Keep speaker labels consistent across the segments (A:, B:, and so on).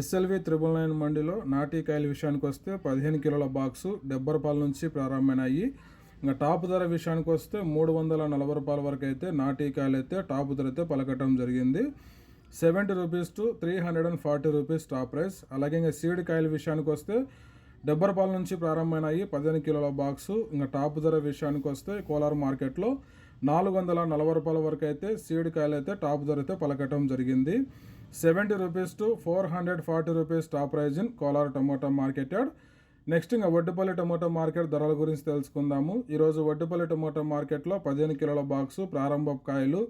A: SLV triple nine మండిలో నాటికాయల విషయానికి వస్తే పదిహేను కిలోల బాక్సు డెబ్బై రూపాయల నుంచి ప్రారంభమైనాయి. ఇంకా టాప్ ధర విషయానికి వస్తే మూడు వందల నలభై రూపాయల వరకు అయితే నాటికాయలు అయితే టాప్ ధర అయితే పలకటం జరిగింది. Seventy rupees to three hundred and forty rupees top price. అలాగే ఇంకా సీడ్ కాయల విషయానికి వస్తే డెబ్బై రూపాయల నుంచి ప్రారంభమైనాయి పదిహేను కిలోల బాక్సు. ఇంకా టాప్ ధర విషయానికి వస్తే కోలార్ మార్కెట్లో నాలుగు వందల నలభై రూపాయల వరకు అయితే సీడ్ కాయలు అయితే టాప్ ధర అయితే పలకటం జరిగింది. Seventy rupees to four hundred forty rupees top price in Kolar tomato market next ఇంకా వడ్డుపల్లి టమోటా మార్కెట్ ధరల గురించి తెలుసుకుందాము. ఈరోజు వడ్డుపల్లి టమోటా మార్కెట్లో పదిహేను కిలోల బాక్సు ప్రారంభ కాయలు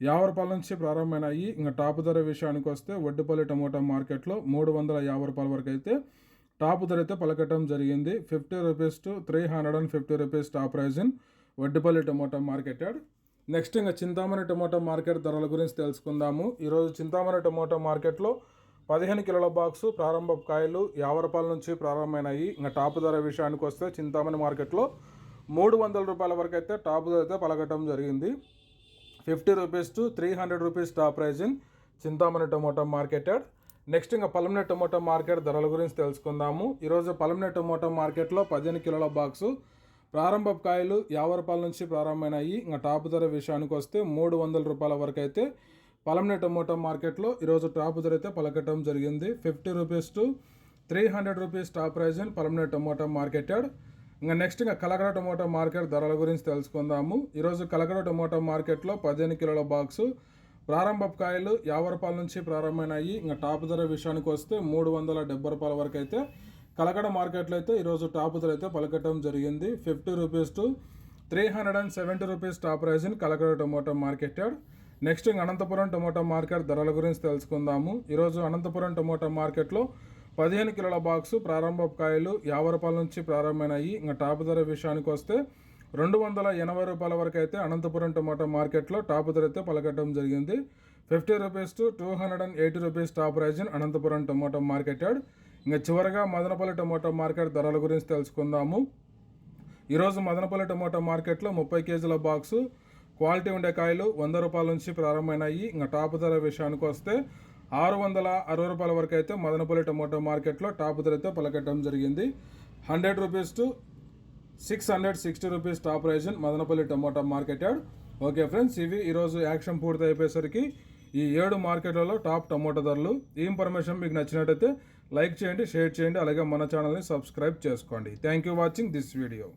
A: యాభై రూపాయల నుంచి ప్రారంభమైనాయి. ఇంకా టాప్ ధర విషయానికి వస్తే వడ్డుపల్లి టమోటా మార్కెట్లో మూడు వందల యాభై రూపాయల వరకు అయితే టాప్ ధర అయితే పలకటం జరిగింది. Fifty rupees to three hundred and fifty rupees top price in Vaddupalli tomato market next ఇంకా చింతామణి టమోటా మార్కెట్ ధరల గురించి తెలుసుకుందాము. ఈరోజు చింతామణి టమోటా మార్కెట్లో పదిహేను కిలోల బాక్సు ప్రారంభ కాయలు యాభై రూపాయల నుంచి ప్రారంభమైనాయి. ఇంకా టాప్ ధర విషయానికి వస్తే చింతామణి మార్కెట్లో మూడు వందల రూపాయల వరకు అయితే టాప్ ధర అయితే పలకటం జరిగింది. Fifty rupees to three hundred rupees top price in Chintamani tomato market next ఇంకా పలమనే టమోటా మార్కెట్ ధరల గురించి తెలుసుకుందాము. ఈరోజు పలమనే టమోటా మార్కెట్లో పదిహేను కిలోల బాక్సు ప్రారంభ కాయలు యాభై రూపాయల నుంచి ప్రారంభమైనాయి. ఇంకా టాప్ ధర విషయానికి వస్తే మూడు వందల రూపాయల వరకు అయితే పలమనే టమోటా మార్కెట్లో ఈరోజు టాప్ ధర అయితే పలకటం జరిగింది. Fifty rupees to three hundred rupees top price in Palamaner tomato market yard ఇంకా నెక్స్ట్ ఇంకా కలకడ టమోటా మార్కెట్ ధరల గురించి తెలుసుకుందాము. ఈరోజు కలకడ టమోటా మార్కెట్లో పదిహేను కిలోల బాక్సు ప్రారంభ కాయలు యాభై రూపాయల నుంచి ప్రారంభమైనాయి. ఇంకా టాప్ ధర విషయానికి వస్తే మూడు వందల డెబ్బై రూపాయల వరకు అయితే కలకడ మార్కెట్లో అయితే ఈరోజు టాప్ ధర అయితే పలకటం జరిగింది. Fifty rupees to three hundred and seventy rupees top price in Kalakada tomato market yard next Anantapuram tomato market ధరల గురించి తెలుసుకుందాము. ఈరోజు అనంతపురం టొమాటో మార్కెట్లో పదిహేను కిలోల బాక్సు ప్రారంభ కాయలు యాభై రూపాయల నుంచి ప్రారంభమైనాయి. ఇంకా టాప్ ధర విషయానికి వస్తే రెండు వందల ఎనభై రూపాయల వరకు అయితే అనంతపురం టొమాటో మార్కెట్లో టాప్ ధర అయితే పలకటం జరిగింది. Fifty rupees to two hundred and eighty rupees top price in Anantapuram tomato market yard ఇంకా చివరగా మదనపల్లి టమోటా మార్కెట్ ధరల గురించి తెలుసుకుందాము. ఈరోజు మదనపల్లి టమోటా మార్కెట్లో ముప్పై కేజీల బాక్సు క్వాలిటీ ఉండే కాయలు వంద రూపాయల నుంచి ప్రారంభమైనాయి. ఇంకా టాప్ ధర విషయానికి వస్తే ఆరు వందల అరవై రూపాయల వరకు అయితే మదనపల్లి టమోటా మార్కెట్లో టాప్ ధర అయితే పలకట్టడం జరిగింది. Hundred rupees to six hundred sixty rupees top price in Madanapalle tomato market yard okay friends ఇవి ఈరోజు యాక్షన్ పూర్తి అయిపోయేసరికి ఈ ఏడు మార్కెట్లలో టాప్ టమోటా ధరలు. ఈ ఇన్ఫర్మేషన్ మీకు నచ్చినట్టయితే లైక్ చేయండి షేర్ చేయండి అలాగే మన ఛానల్ని సబ్స్క్రైబ్ చేసుకోండి. Thank you watching this video